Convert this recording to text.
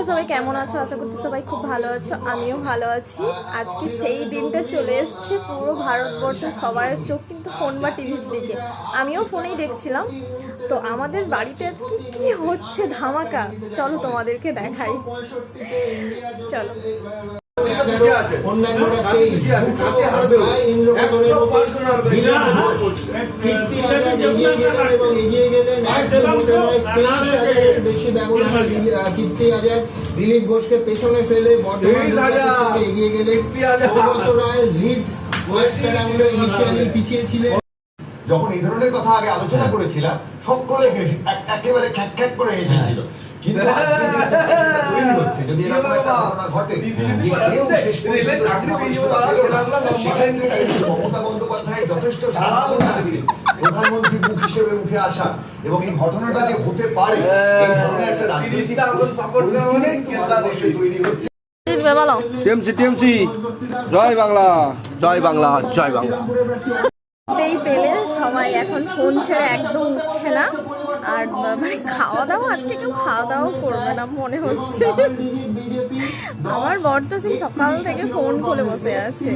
তোমরা সবাই কেমন আছো? আশা করছি সবাই খুব ভালো আছো আমিও ভালো আছি। আজকে সেই দিনটা চলে এসেছে পুরো ভারতবর্ষের সবার চোখ কিন্তু ফোন বা টিভির দিকে। আমিও ফোনেই দেখছিলাম। তো আমাদের বাড়িতে আজকে কি হচ্ছে ধামাকা? চলো তোমাদেরকে দেখাই। চলো। অন্যান্যরা এগিয়ে গেলেন এবং এগিয়ে গেলেন। এক ভোটে নয় তেইশ হাজারের বেশি ব্যবধানে কীর্তি আজাদ দিলীপ ঘোষকে পেছনে ফেলে বর্ধমান এগিয়ে গেলেন। সৌগত রায় লিড কয়েকটা রাউন্ডে ইনিশিয়ালি পিছিয়ে ছিলেন যখন এই ধরনের কথা আগে আলোচনা করেছিলাম সকলে একেবারে খ্যাক খ্যাক করে হেসেছিল। কিন্তু আজকে যে situation তৈরি হচ্ছে, যদি এরকম একটা ঘটনা ঘটে, সেখান মমতা বন্দ্যোপাধ্যায়ের যথেষ্ট আছে। হিসেবে উঠে আসা। এবং এই ঘটনাটা যে হতে পারে এই ধরনের একটা রাজনৈতিক মানে। তৈরি হচ্ছে। টিএমসি টিএমসি জয় বাংলা জয় বাংলা জয় বাংলা। এই পেলে সবাই এখন ফোন ছেড়ে একদম উঠছে না। আর মানে খাওয়া দাওয়া আজকে কেউ খাওয়া দাওয়া করবে না মনে হচ্ছে। আমার বর তো সেই সকাল থেকে ফোন খুলে বসে আছে।